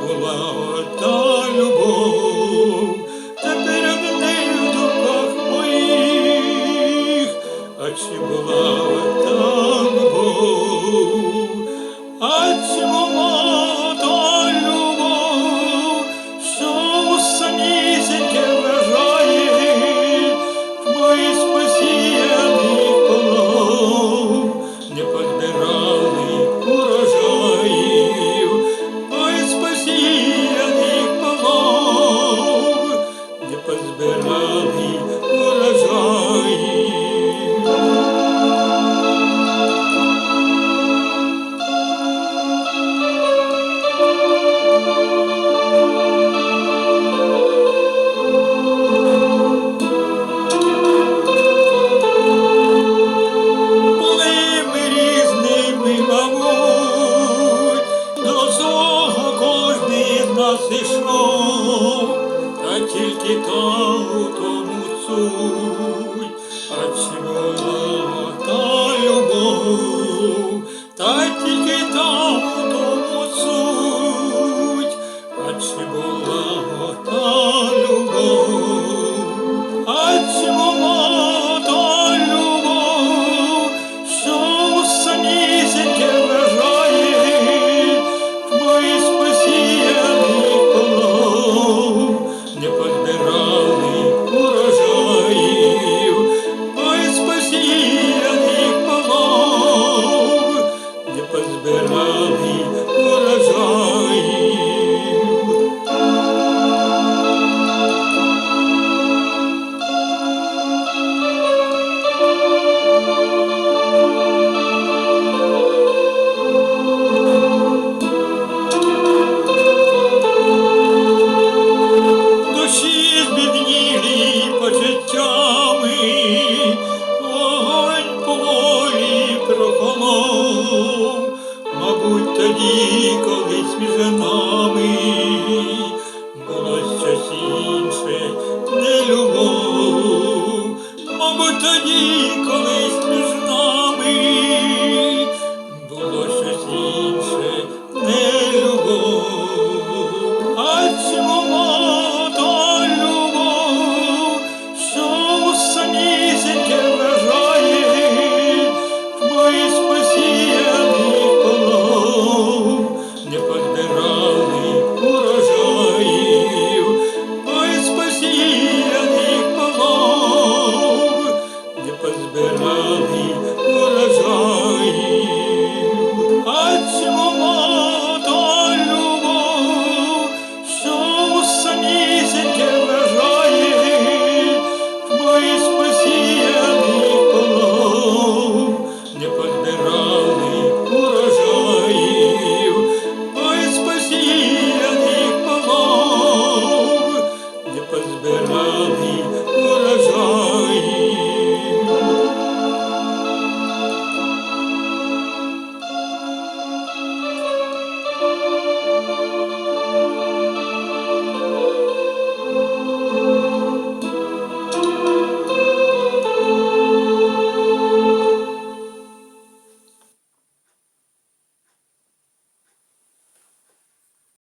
була ота любов, тепер в нею в духах моїх, а чи була. час та тільки та у тому цуй, а чи була та любов.